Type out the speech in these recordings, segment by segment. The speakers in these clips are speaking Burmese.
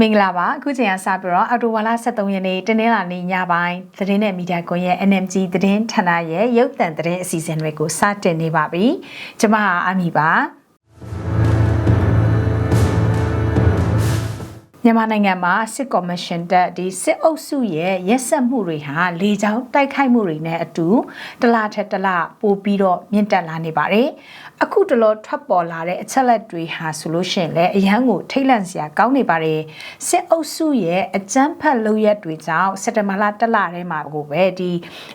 မင်္ဂလာပါအခုချိန်ကစပြီးတော့အော်တိုဝါလာ73ရက်နေ့တနင်္လာနေ့ညပိုင်းသတင်းနဲ့မီဒီယာကွန်ရဲ့ NMG သတင်းဌာနရဲ့ရုပ်သံသတင်းအစီအစဉ်တွေကိုစတင်နေပါပြီကျွန်မအမီပါ မြန်မာနိုင်ငံမှာစစ်ကော်မရှင်တက်ဒီစစ်အုပ်စုရဲ့ရက်စက်မှုတွေဟာလေကြောင်းတိုက်ခိုက်မှုတွေနဲ့အတူတလားထက်တလားပိုပြီးတော့မြင့်တက်လာနေပါတယ်အခုတလောထွက်ပေါ်လာတဲ့အချက်လက်တွေဟာဆိုလို့ရှိရင်လည်းအရန်ကိုထိတ်လန့်စရာကောင်းနေပါတယ်စစ်အုပ်စုရဲ့အကြမ်းဖက်လုပ်ရက်တွေကြောင့်စက်တဘာလတလထဲမှာကိုပဲဒီ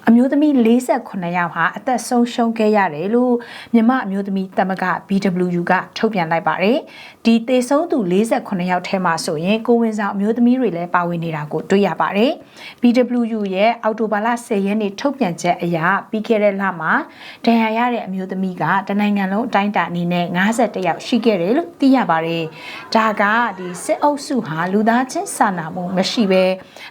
အမျိုးသမီး48ယောက်ဟာအသက်ဆုံးရှုံးခဲ့ရတယ်လို့မြမအမျိုးသမီးတမက BWU ကထုတ်ပြန်လိုက်ပါတယ်ဒီသေဆုံးသူ48ယောက်ထဲမှာဆိုရင်ကိုဝင်ဆောင်အမျိုးသမီးတွေလည်းပါဝင်နေတာကိုတွေ့ရပါတယ် BWU ရဲ့အော်တိုဘာလ10ရက်နေ့ထုတ်ပြန်ချက်အရပြီးခဲ့တဲ့လမှာဒဏ်ရာရတဲ့အမျိုးသမီးကတနိုင်ငံလုံးအတိုင်းအတာအနေနဲ့51ယောက်ရှိခဲ့တယ်လို့သိရပါတယ်။ဒါကဒီစစ်အုပ်စုဟာလူသားချင်းစာနာမှုမရှိဘဲ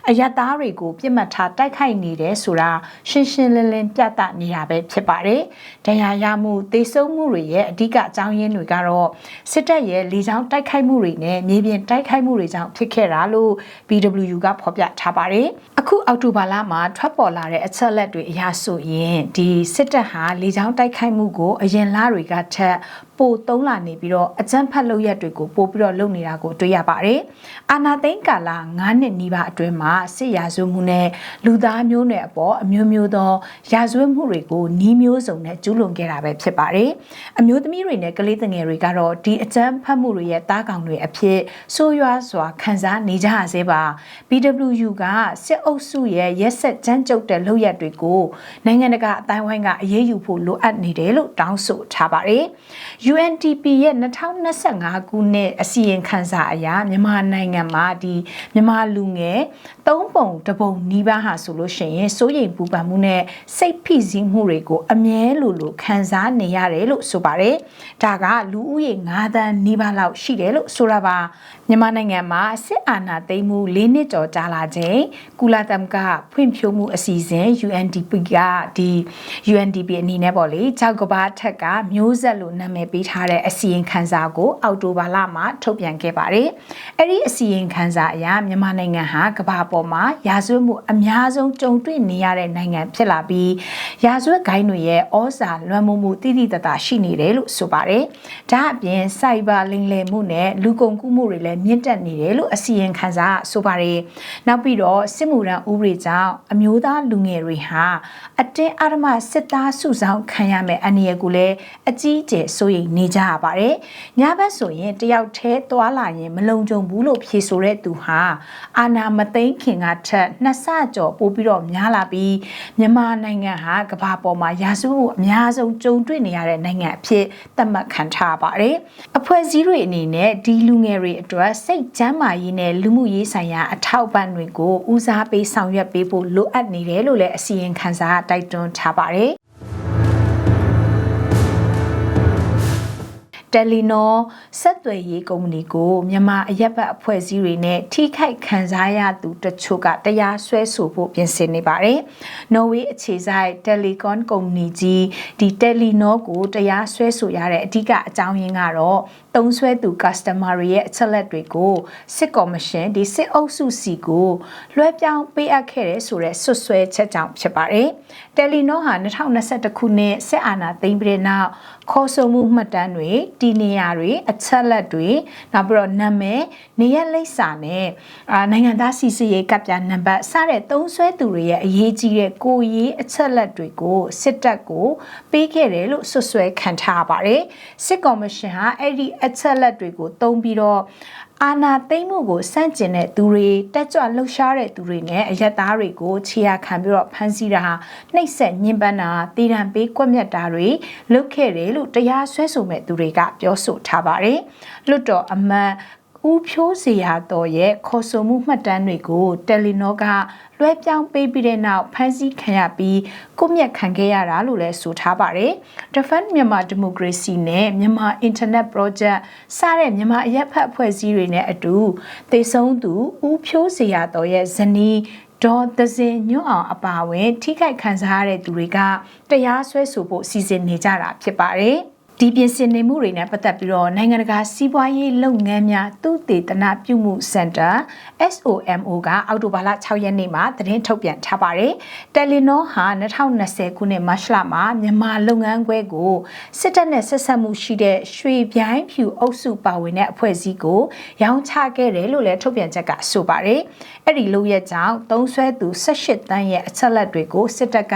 အယက်သားတွေကိုပြစ်မှတ်ထားတိုက်ခိုက်နေတယ်ဆိုတာရှင်းရှင်းလင်းလင်းပြသနေတာပဲဖြစ်ပါတယ်။ဒဏ်ရာရမှုသေဆုံးမှုတွေရဲ့အဓိကအကြောင်းရင်းတွေကတော့စစ်တပ်ရဲ့လေကြောင်းတိုက်ခိုက်မှုတွေနဲ့မြေပြင်တိုက်ခိုက်မှုတွေကြောင့်ဖြစ်ခဲ့တာလို့ BWU ကဖော်ပြထားပါတယ်။အခုအောက်တိုဘာလမှာထွက်ပေါ်လာတဲ့အချက်လက်တွေအရဆိုရင်ဒီစစ်တပ်ဟာလေကြောင်းတိုက်ခိုက်မှုကိုအရင်လတွေကထက် ပိုသုံးလာနေပြီးတော့အကြမ်းဖက်လုပ်ရက်တွေကိုပို့ပြီးတော့လုပ်နေတာကိုတွေ့ရပါတယ်။အာနာသိန်းကာလ9နှစ်နီးပါးအတွင်းမှာစစ်ရာဇဝမှုနဲ့လူသားမျိုးနွယ်အပေါ်အမျိုးမျိုးသောရာဇဝမှုတွေကိုနှီးမျိုးစုံနဲ့ကျူးလွန်ခဲ့တာပဲဖြစ်ပါတယ်။အမျိုးသမီးတွေနဲ့ကလေးငယ်တွေကတော့ဒီအကြမ်းဖက်မှုတွေရဲ့တားကောင်တွေအဖြစ်ဆိုးရွားစွာခံစားနေကြရသေးပါ။ BWU ကစစ်အုပ်စုရဲ့ရက်ဆက်ကြမ်းကြုတ်တဲ့လုပ်ရက်တွေကိုနိုင်ငံတကာအတိုင်းဝိုင်းကအရေးယူဖို့လိုအပ်နေတယ်လို့တောင်းဆိုထားပါတယ်။ UNDP ရဲ့2025ခုနှစ်အစီရင်ခံစာအရမြန်မာနိုင်ငံမှာဒီမြန်မာလူငယ် သုံးပုံတပုံနီးပါးဟာဆိုလို့ရှိရင်စိုးရိမ်ပူပန်မှုနဲ့စိတ်ဖိစီးမှုတွေကိုအမြဲလိုလိုခံစားနေရတယ်လို့ဆိုပါတယ်။ဒါကလူဦးရေ9သန်းနီးပါးလောက်ရှိတယ်လို့ဆိုတာပါ။မြန်မာနိုင်ငံမှာစစ်အာဏာသိမ်းမှု၄နှစ်ကျော်ကြာလာချိန်ကုလသမဂ္ဂဖွံ့ဖြိုးမှုအစီအစဉ် UNDP ကဒီ UNDP အနေနဲ့ပေါ့လေကြောက်ကဘာထက်ကမျိုးဆက်လို့နာမည်ပေးထားတဲ့အစီရင်ခံစာကို အောက်တိုဘာလမှာထုတ်ပြန်ခဲ့ပါတယ်။အဲ့ဒီအစီရင်ခံစာအရမြန်မာနိုင်ငံဟာကမ္ဘာပေါ်မှာရာဇဝတ်မှုအများဆုံးကြုံတွေ့နေရတဲ့နိုင်ငံဖြစ်လာပြီးရာဇဝတ်ဂိုင်းတွေရဲ့ဩဇာလွှမ်းမိုးမှုတိတိတတ်တာရှိနေတယ်လို့ဆိုပါတယ်။ဒါအပြင်စိုက်ဘာလိမ်လည်မှုနဲ့လူကုန်ကူးမှုတွေလည်းမြင့်တက်နေတယ်လို့အစီရင်ခံစာဆိုပါတယ်။နောက်ပြီးတော့စစ်မှုထမ်းဥပဒေကြောင့်အမျိုးသားလူငယ်တွေဟာအတင်းအဓမ္မစစ်သားစုဆောင်ခံရမယ်အနေရကိုလည်းအကြီးအကျယ်စိုးရိမ်နေကြရပါတယ်။ညဘက်ဆိုရင်တယောက်တည်းသွားလာရင်မလုံခြုံဘူးလို့ဖြေဆိုတဲ့သူဟာအာနာမသိန်းခင်ကထက်နှစ်ဆကျော်ပိုပြီးတော့များလာပြီးမြန်မာနိုင်ငံဟာကမ္ဘာပေါ်မှာရာစုမှုအများဆုံးကြုံတွေ့နေရတဲ့နိုင်ငံအဖြစ်သတ်မှတ်ခံထားပါတယ်။အဖွဲ့အစည်းတွေအနေနဲ့ဒီလူငယ်တွေအတွက်စိတ်ကျန်းမာရေးနဲ့လူမှုရေးဆိုင်ရာအထောက်အပံ့တွေကိုဦးစားပေးဆောင်ရွက်ပေးဖို့လိုအပ်နေတယ်လို့လည်းအစီရင်ခံစာတိုက်တွန်းထားပါတယ် တယ်လီနော်ဆက်သွယ်ရေးကုမ္ပဏီကိုမြန်မာအရက်ဘတ်အဖွဲ့အစည်းတွေနဲ့ထိခိုက်ခံစားရသူတချို့ကတရားစွဲဆိုဖို့ပြင်ဆင်နေပါတယ်။နော်ဝေးအခြေစိုက် Telecom ကုမ္ပဏီကြီးဒီ Telenor ကိုတရားစွဲဆိုရတဲ့အဓိကအကြောင်းရင်းကတော့တုံးဆွဲသူ customer တွေရဲ့အချက်လက်တွေကိုစစ်ကော်မရှင်ဒီစစ်အုပ်စုစီကိုလွှဲပြောင်းပေးအပ်ခဲ့တဲ့ဆိုတဲ့ဆွဆွဲချက်ကြောင့်ဖြစ်ပါတယ်။ Telenor ဟာ2021ခုနှစ်စစ်အာဏာသိမ်းပြီးတဲ့နောက်ခေါ်ဆိုမှုမှတ်တမ်းတွေတီနေရာတွေအချက်လက်တွေနောက်ပြီးတော့နာမည်နေရလိပ်စာနဲ့အာနိုင်ငံသားစီစီရေးကပ်ပြနံပါတ်စတဲ့သုံးဆွဲသူတွေရဲ့အရေးကြီးတဲ့ကိုရေးအချက်လက်တွေကိုစစ်တပ်ကိုပေးခဲ့တယ်လို့ဆွဆွဲခံထားပါတယ်စစ်ကော်မရှင်ဟာအဲ့ဒီအချက်လက်တွေကိုသုံးပြီးတော့ အာနာသိမ့်မှုကိုစန့်ကျင်တဲ့သူတွေတက်ကြွလှုပ်ရှားတဲ့သူတွေနဲ့အရက်သားတွေကိုခြေရခံပြီးတော့ဖမ်းဆီးတာဟာနှိပ်စက်ညှဉ်းပန်းတာတည်တံပေးကွက်မြတ်တာတွေလုပ်ခဲ့တယ်လို့တရားစွဲဆိုမဲ့သူတွေကပြောဆိုထားပါတယ်။လွတ်တော်အမတ် ဦးဖြိုးစီယာတော်ရဲ့ခေါ်ဆိုမှုမှတ်တမ်းတွေကိုတယ်လီနောကလွှဲပြောင်းပေးပြီးတဲ့နောက်ဖမ်းဆီးခံရပြီးကိုမြက်ခံခဲ့ရတာလို့လည်းဆိုထားပါတယ်။ Defend Myanmar Democracy နဲ့ Myanmar Internet Project စတဲ့မြန်မာအရက်ဖက်အဖွဲ့အစည်းတွေနဲ့အတူသေဆုံးသူဦးဖြိုးစီယာတော်ရဲ့ဇနီးဒေါ်သစင်ညွန့်အောင်အပါအဝင် ထိခိုက်ခံစားရတဲ့သူတွေကတရားစွဲဆိုဖို့စီစဉ်နေကြတာဖြစ်ပါတယ်။ ဒီပြင်ဆင်နေမှုတွေနဲ့ပတ်သက်ပြီးတော့နိုင်ငံတကာစီးပွားရေးလုပ်ငန်းများသုတေသနပြုမှုစင်တာ SOMO ကအောက်တိုဘာလ6ရက်နေ့မှာသတင်းထုတ်ပြန်ထားပါတယ်။တယ်လီနောဟာ2020ခုနှစ်မတ်လမှာမြန်မာလုပ်ငန်းခွဲကိုစစ်တပ်နဲ့ဆက်ဆက်မှုရှိတဲ့ရွှေပြိုင်းဖြူအုပ်စုပါဝင်တဲ့အဖွဲ့အစည်းကိုရောင်းချခဲ့တယ်လို့လည်းထုတ်ပြန်ချက်ကဆိုပါတယ်။အဲ့ဒီလို့ရဲ့ကြောင့်သုံးဆွဲသူ18တန်းရဲ့အချက်လက်တွေကိုစစ်တပ်က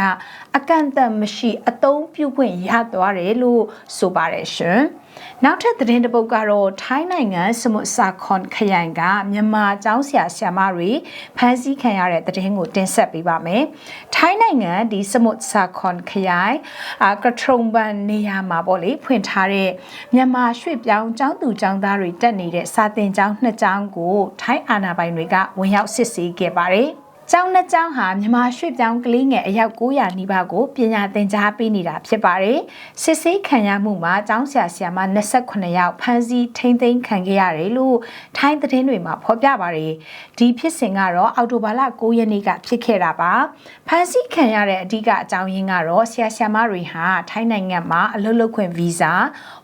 အကန့်အသတ်မရှိအသုံးပြုခွင့်ရသွားတယ်လို့ဆိုပါတယ်ရှင်။နောက်ထပ်သတင်းတစ်ပုဒ်ကတော့ထိုင်းနိုင်ငံစမုစာခွန်ခရိုင်ကမြန်မာကျောင်းဆရာဆရာမတွေဖမ်းဆီးခံရတဲ့သတင်းကိုတင်ဆက်ပေးပါမယ်။ထိုင်းနိုင်ငံဒီစမုစာခွန်ခရိုင်အာကထရုံဘန်နေရာမှာပေါ့လေဖွင့်ထားတဲ့မြန်မာရွှေ့ပြောင်းကျောင်းသူကျောင်းသားတွေတက်နေတဲ့စာသင်ကျောင်းနှစ်ကျောင်းကိုထိုင်းအာဏာပိုင်တွေကဝင်ရောက်စစ်ဆေးခဲ့ပါတယ်။ ကျောင်းနှစ်ကျောင်းဟာမြန်မာရွှေ့ပြောင်းကလေးငယ်အယောက်900နီးပါးကိုပညာသင်ကြားပေးနေတာဖြစ်ပါတယ်။စစ်ဆေးခံရမှုမှာကျောင်းဆရာဆရာမ28ယောက်ဖမ်းဆီးထိန်းသိမ်းခံခဲ့ရတယ်လို့ထိုင်းသတင်းတွေမှာဖော်ပြပါတယ်။ဒီဖြစ်စဉ်ကတော့အောက်တိုဘာလ9ရက်နေ့ကဖြစ်ခဲ့တာပါ။ဖမ်းဆီးခံရတဲ့အဓိကအကြောင်းရင်းကတော့ဆရာဆရာမတွေဟာထိုင်းနိုင်ငံမှာအလုပ်လုပ်ခွင့်ဗီဇာ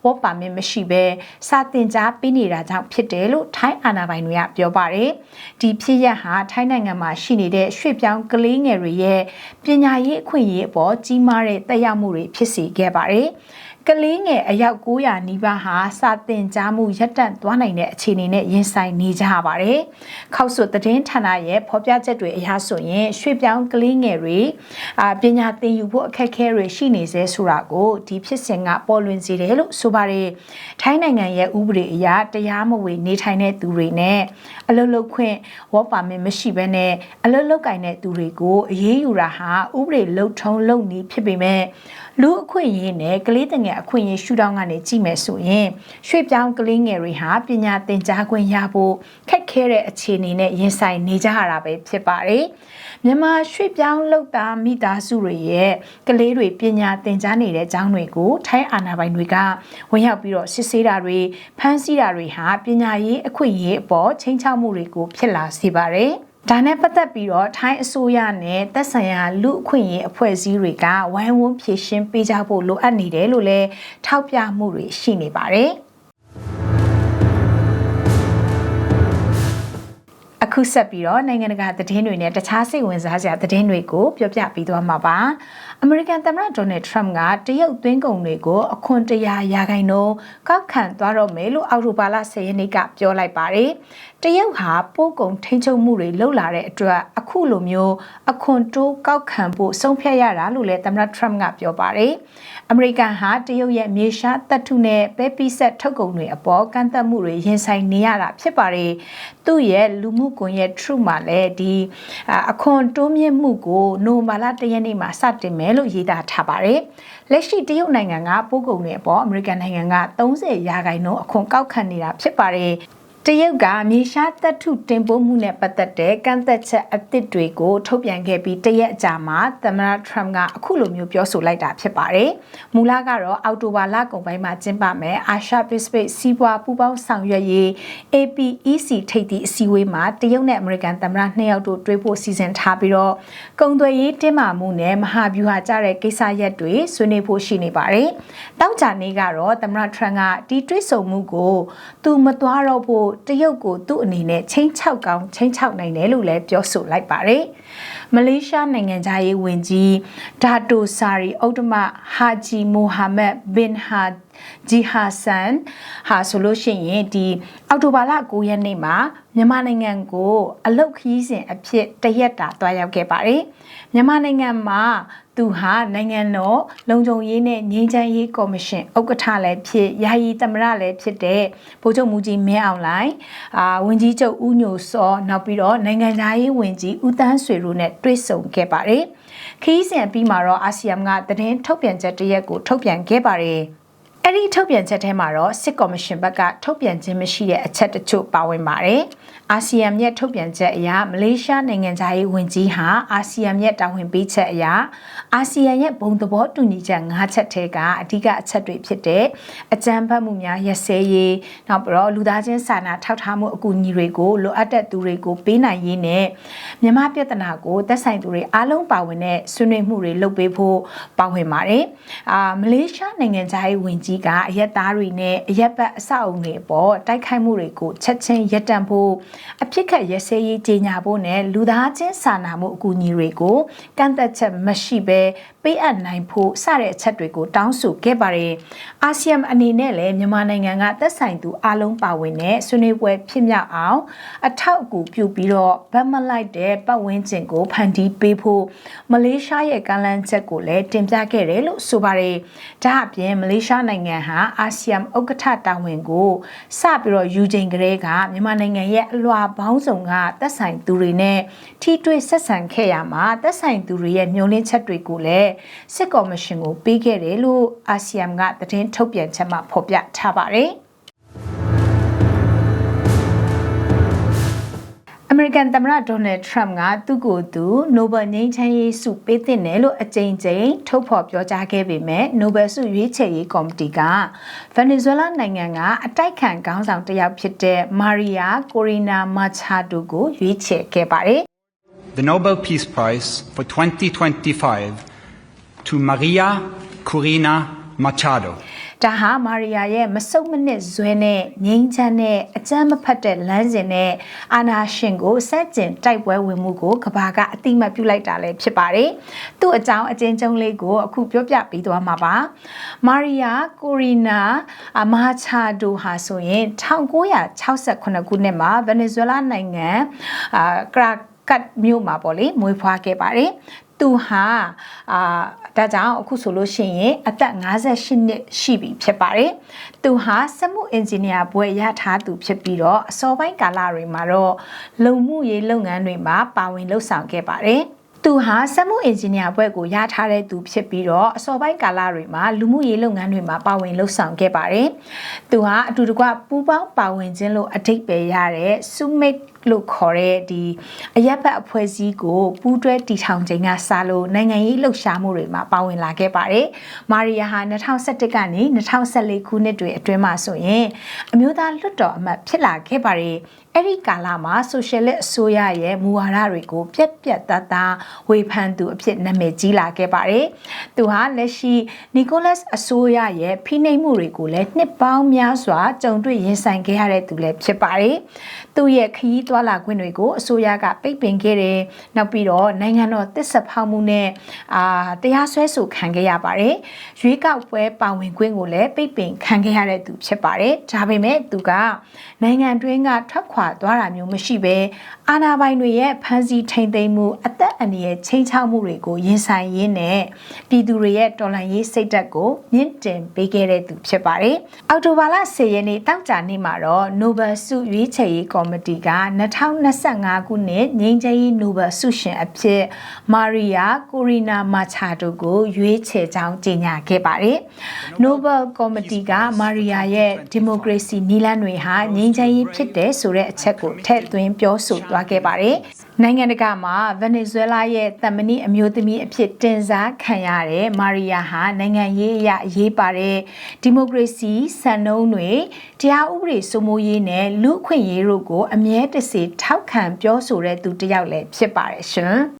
ဝတ်ပါမစ်မရှိဘဲစာသင်ကြားပေးနေတာကြောင့်ဖြစ်တယ်လို့ထိုင်းအာဏာပိုင်တွေကပြောပါတယ်။ဒီဖြစ်ရပ်ဟာထိုင်းနိုင်ငံမှာရှိနေတဲ့ရွှေ့ပြောင်းကလေးငယ်တွေရဲ့ပညာရေးအခွင့်အရေးအပေါ်ကြီးမားတဲ့တက်ရောက်မှုတွေဖြစ်စေခဲ့ပါတယ်။ ကလေးငယ်အယောက်900နီးပါးဟာစာတင်ကြားမှုရပ်တန့်သွားနိုင်တဲ့အခြေအနေနဲ့ရင်ဆိုင်နေကြရပါတယ်။ခောက်ဆွသတင်းဌာနရဲ့ဖော်ပြချက်တွေအရဆိုရင်ရွှေ့ပြောင်းကလေးငယ်တွေအာပညာသင်ယူဖို့အခက်အခဲတွေရှိနေစေဆိုတာကိုဒီဖြစ်စဉ်ကပေါ်လွင်စေတယ်လို့ဆိုပါတယ်။ထိုင်းနိုင်ငံရဲ့ဥပဒေအရတရားမဝင်နေထိုင်တဲ့သူတွေနဲ့အလုပ်လုပ်ခွင့်ဝေါ်ပါမစ်မရှိဘဲနဲ့အလုပ်လုပ်ကင်တဲ့သူတွေကိုအရေးယူတာဟာဥပဒေလုံထုံးလုံနည်းဖြစ်ပေမဲ့လူအခွင့်အရေးနဲ့ကလေးတငယ်အခွင့်အရေးရှုထောင့်ကနေကြည့်မယ်ဆိုရင်ရွှေ့ပြောင်းကလေးငယ်တွေဟာပညာသင်ကြားခွင့်ရဖို့ခက်ခဲတဲ့အခြေအနေနဲ့ရင်ဆိုင်နေကြရတာပဲဖြစ်ပါတယ်။မြန်မာရွှေ့ပြောင်းလုပ်သားမိသားစုတွေရဲ့ကလေးတွေပညာသင်ကြားနေတဲ့ကျောင်းတွေကိုထိုင်းအာဏာပိုင်တွေကဝင်ရောက်ပြီးတော့စစ်ဆေးတာတွေဖမ်းဆီးတာတွေဟာပညာရေးအခွင့်အရေးအပေါ်ချိန်ချောက်မှုတွေကိုဖြစ်လာစေပါတယ်။ ဒါနဲ့ပတ်သက်ပြီးတော့ထိုင်းအစိုးရနဲ့သက်ဆိုင်ရာလူအခွင့်အရေးအဖွဲ့အစည်းတွေကဝိုင်းဝန်းဖြည့်ရှင်းပေးကြဖို့လိုအပ်နေတယ်လို့လည်းထောက်ပြမှုတွေရှိနေပါတယ်။အခုဆက်ပြီးတော့နိုင်ငံတကာသတင်းတွေနဲ့တခြားစိတ်ဝင်စားစရာသတင်းတွေကိုပြောပြပေးသွားမှာပါ အမေရိကန်သမ္မတဒေါ်နယ်ထရမ့်ကတရုတ်သွင်းကုန်တွေကိုအခွန်တရာရာခိုင်နှုန်းကောက်ခံသွားတော့မယ်လို့အောက်တိုဘာလ10ရက်နေ့ကပြောလိုက်ပါတယ်တရုတ်ဟာပို့ကုန်ထိန်းချုပ်မှုတွေလှုပ်လာတဲ့အတွက်အခုလိုမျိုးအခွန်တိုးကောက်ခံဖို့ဆုံးဖြတ်ရတာလို့လည်းသမ္မတထရမ့်ကပြောပါတယ်အမေရိကန်ဟာတရုတ်ရဲ့မြေရှားတပ်ထုနဲ့ပဲပီဆက်ထုတ်ကုန်တွေအပေါ်ကန့်သတ်မှုတွေရင်ဆိုင်နေရတာဖြစ်ပါတယ်သူ့ရဲ့လူမှုကွန်ရက် True မှာလည်းဒီအခွန်တိုးမြင့်မှုကိုနိုမာလာတရက်နေ့မှာစတင်မယ်လို့ရေးသားထားပါတယ်လက်ရှိတရုတ်နိုင်ငံကပို့ကုန်တွေအပေါ်အမေရိကန်နိုင်ငံက30ရာခိုင်နှုန်းအခွန်ကောက်ခံနေတာဖြစ်ပါတယ် တရုတ်ကမြေရှားတပ်ထုတင်ပို့မှုနဲ့ပတ်သက်တဲ့ကန့်သက်ချက်အသစ်တွေကိုထုတ်ပြန်ခဲ့ပြီးတရက်အကြာမှာသမ္မတထရမ့်ကအခုလိုမျိုးပြောဆိုလိုက်တာဖြစ်ပါတယ်။မူလကတော့အောက်တိုဘာလကုန်ပိုင်းမှာကျင်းပမယ်အာရှပစိဖိတ်စီးပွားပူးပေါင်းဆောင်ရွက်ရေး APEC ထိပ်သီးအစည်းအဝေးမှာတရုတ်နဲ့အမေရိကန်သမ္မတနှစ်ယောက်တို့တွေ့ဖို့စီစဉ်ထားပြီးတော့ကုန်သွယ်ရေးတင်းမာမှုနဲ့မဟာဗျူဟာကျတဲ့ကိစ္စရပ်တွေဆွေးနွေးဖို့ရှိနေပါတယ်။တောက်ကြနေ့ကတော့သမ္မတထရမ့်ကဒီတွေ့ဆုံမှုကိုသူမသွားတော့ဖို့တရုတ်ကိုသူ့အနေနဲ့ချင်းချောက်ကောင်းချင်းချောက်နိုင်တယ်လို့လည်းပြောဆိုလိုက်ပါတယ်။မလေးရှားနိုင်ငံသားရေးဝန်ကြီးဒါတိုဆာရီအုတ်တမဟာဂျီမိုဟာမက်ဘင်ဟာဂျီဟာဆန်ဟာဆိုလို့ရှိရင်ဒီအောက်တိုဘာလ9ရက်နေ့မှာမြန်မာနိုင်ငံကိုအလုတ်ခီးစဉ်အဖြစ်တရက်တာတွားရောက်ခဲ့ပါတယ်။မြန်မာနိုင်ငံမှာ သူဟာနိုင်ငံတော်လုံခြုံရေးနဲ့ငြိမ်းချမ်းရေးကော်မရှင်ဥက္ကဋ္ဌလည်းဖြစ်ယာယီသမရလည်းဖြစ်တဲ့ဗိုလ်ချုပ်မူကြီးမင်းအောင်လှိုင်အာဝန်ကြီးချုပ်ဦးညိုစောနောက်ပြီးတော့နိုင်ငံသားရေးဝန်ကြီးဦးတန်းဆွေတို့နဲ့တွေ့ဆုံခဲ့ပါတယ်။ခီးစဉ်ပြီးမှာတော့အာဆီယံကသတင်းထုတ်ပြန်ချက်တရက်ကိုထုတ်ပြန်ခဲ့ပါတယ်။အဲ့ဒီထုတ်ပြန်ချက်ထဲမှာတော့စစ်ကော်မရှင်ဘက်ကထုတ်ပြန်ခြင်းမရှိတဲ့အချက်တချို့ပါဝင်ပါတယ် အာဆီယံရဲ့ထုတ်ပြန်ချက်အရမလေးရှားနိုင်ငံသားရေးဝန်ကြီးဟာအာဆီယံရဲ့တာဝန်ပေးချက်အရအာဆီယံရဲ့ဘုံသဘောတူညီချက်၅ချက်ထဲကအဓိကအချက်တွေဖြစ်တဲ့အကြမ်းဖက်မှုများရစဲရေးနောက်ပြီးတော့လူသားချင်းစာနာထောက်ထားမှုအကူအညီတွေကိုလိုအပ်တဲ့သူတွေကိုပေးနိုင်ရေးနဲ့မြန်မာပြဿနာကိုသက်ဆိုင်သူတွေအားလုံးပါဝင်တဲ့ဆွေးနွေးမှုတွေလုပ်ပေးဖို့ပါဝင်ပါတယ်။အာမလေးရှားနိုင်ငံသားရေးဝန်ကြီးကအရက်သားတွေနဲ့အရက်ဘက်အဆောက်အုံတွေပေါ်တိုက်ခိုက်မှုတွေကိုချက်ချင်းရပ်တန့်ဖို့အဖြစ်ခတ်ရစဲရေးကြီးညာဖို့နဲ့လူသားချင်းစာနာမှုအကူအညီတွေကိုကန့်သက်ချက်မရှိဘဲပေးအပ်နိုင်ဖို့စတဲ့အချက်တွေကိုတောင်းဆိုခဲ့ပါတယ်။အာဆီယံအနေနဲ့လည်းမြန်မာနိုင်ငံကသက်ဆိုင်သူအလုံးပါဝင်တဲ့ဆွေးနွေးပွဲဖြစ်မြောက်အောင် အထောက်အကူပြုပြီးတော့ဗတ်မလိုက်တဲ့ပတ်ဝန်းကျင်ကိုဖန်တီးပေးဖို့မလေးရှားရဲ့ကမ်းလှမ်းချက်ကိုလည်းတင်ပြခဲ့တယ်လို့ဆိုပါတယ်။ဒါအပြင်မလေးရှားနိုင်ငံဟာအာဆီယံဥက္ကဋ္ဌတာဝန်ကိုစပြီးတော့ယူချိန်ကလေးကမြန်မာနိုင်ငံရဲ့အလွှာပေါင်းစုံကသက်ဆိုင်သူတွေနဲ့ထိတွေ့ဆက်ဆံခဲ့ရမှာသက်ဆိုင်သူတွေရဲ့ညှို့လင်းချက်တွေကိုလည်းစစ်ကော်မရှင်ကိုပေးခဲ့တယ်လို့အာဆီယံကသတင်းထုတ်ပြန်ချက်မှာဖော်ပြထားပါတယ်။ အမေရိကန်သမ္မတဒေါ်နယ်ထရမ့်ကသူ့ကိုယ်သူနိုဘယ်ငြိမ်းချမ်းရေးဆုပေးသင့်တယ်လို့အကြိမ်ကြိမ်ထုတ်ဖော်ပြောကြားခဲ့ပေမဲ့နိုဘယ်ဆုရွေးချယ်ရေးကော်မတီကဗင်နီဇွဲလားနိုင်ငံကအတိုက်ခံခေါင်းဆောင်တစ်ယောက်ဖြစ်တဲ့မာရီယာကိုရီနာမာချာဒိုကိုရွေးချယ်ခဲ့ပါတယ် The Nobel Peace Prize for 2025 to Maria Corina Machado. ဒါဟာမာရီယာရဲ့မစုံမနစ်ဇွဲနဲ့ငိမ့်ချမ်းနဲ့အကြမ်းမဖက်တဲ့လမ်းစဉ်နဲ့အာနာရှင်ကိုစက်ကျင်တိုက်ပွဲဝင်မှုကိုကဘာကအတိမတ်ပြုလိုက်တာလည်းဖြစ်ပါတယ်။သူ့အကြောင်းအကျဉ်းချုပ်လေးကိုအခုပြောပြပေးသွားမှာပါ။မာရီယာကိုရီနာအမာချာဒိုဟာဆိုရင်1968ခုနှစ်မှာဗင်နီဇွဲလားနိုင်ငံအာကရာကတ်မြို့မှာပေါ့လေမွေးဖွားခဲ့ပါတယ် သူဟာအာဒါကြောင့်အခုဆိုလို့ရှိရင်အသက်58နှစ်ရှိပြီဖြစ်ပါတယ်။သူဟာစက်မှုအင်ဂျင်နီယာဘွဲ့ရထားသူဖြစ်ပြီးတော့အစောပိုင်းကာလတွေမှာတော့လုံမှုရေးလုပ်ငန်းတွေမှာပါဝင်လှုပ်ဆောင်ခဲ့ပါတယ်။သူဟာစက်မှုအင်ဂျင်နီယာဘွဲ့ကိုရထားတဲ့သူဖြစ်ပြီးတော့အစောပိုင်းကာလတွေမှာလူမှုရေးလုပ်ငန်းတွေမှာပါဝင်လှုပ်ဆောင်ခဲ့ပါတယ်။သူဟာအတူတကွပူးပေါင်းပါဝင်ခြင်းလို့အထိပ္ပယ်ရတဲ့ Summit လို့ခေါ်တဲ့ဒီအရက်ဘတ်အဖွဲ့အစည်းကိုပူးတွဲတီထောင်ချိန်ကစလို့နိုင်ငံရေးလှုပ်ရှားမှုတွေမှာပါဝင်လာခဲ့ပါတယ်။မာရီယာဟာ2011ကနေ2014ခုနှစ်တွေအတွင်းမှာဆိုရင်အမျိုးသားလွှတ်တော်အမတ်ဖြစ်လာခဲ့ပါတယ်။အဲ့ဒီကာလမှာဆိုရှယ်လစ်အစိုးရရဲ့မူဝါဒတွေကိုပြက်ပြက်သားသားဝေဖန်သူအဖြစ်နာမည်ကြီးလာခဲ့ပါတယ်။သူဟာလက်ရှိနီကိုလတ်အစိုးရရဲ့ဖိနှိပ်မှုတွေကိုလည်းနှစ်ပေါင်းများစွာကြုံတွေ့ရင်ဆိုင်ခဲ့ရတဲ့သူလည်းဖြစ်ပါတယ်။သူ့ရဲ့ခရီးသွာလာခွင့်တွေကိုအစိုးရကပိတ်ပင်ခဲ့တယ်။နောက်ပြီးတော့နိုင်ငံတော်တစ္ဆဖောက်မှုနဲ့အာတရားစွဲဆိုခံခဲ့ရပါတယ်။ရွေးကောက်ပွဲပါဝင်ခွင့်ကိုလည်းပိတ်ပင်ခံခဲ့ရတဲ့သူဖြစ်ပါတယ်။ဒါပေမဲ့သူကနိုင်ငံတွင်းကထွက်ခွာသွားတာမျိုးမရှိဘဲအာဏာပိုင်တွေရဲ့ဖမ်းဆီးထိန်သိမ်းမှုအသက်အန္တရာယ်ချိန်ချောက်မှုတွေကိုရင်ဆိုင်ရင်းနဲ့ပြည်သူတွေရဲ့တော်လှန်ရေးစိတ်ဓာတ်ကိုမြင့်တင်ပေးခဲ့တဲ့သူဖြစ်ပါတယ်။အော်တိုဘာလ10ရက်နေ့တောက်ကြနေ့မှာတော့ Nobel ဆုရွေးချယ်ရေးကော်မတီက2025ခုနှစ်ငြိမ်းချမ်းရေး Nobel ဆုရှင်အဖြစ်မာရီယာကိုရီနာမာချာဒိုကိုရွေးချယ်ကြောင်းကြေညာခဲ့ပါတယ်။ Nobel ကော်မတီကမာရီယာရဲ့ဒီမိုကရေစီနည်းလမ်းတွေဟာငြိမ်းချမ်းရေးဖြစ်တယ်ဆိုတဲ့အချက်ကိုထည့်သွင်းပြောဆိုသွားခဲ့ပါတယ်။ နိုင်ငံတကာမှာဗင်နီဇွဲလားရဲ့သမ္မဏိအမျိုးသမီးအဖြစ်တင်စားခံရတဲ့မာရီယာဟာနိုင်ငံရေးအရအရေးပါတဲ့ဒီမိုကရေစီစံနှုန်းတွေတရားဥပဒေစိုးမိုးရေးနဲ့လူအခွင့်အရေးတို့ကိုအမြဲတစေထောက်ခံပြောဆိုတဲ့သူတစ်ယောက်လည်းဖြစ်ပါတယ်ရှင်။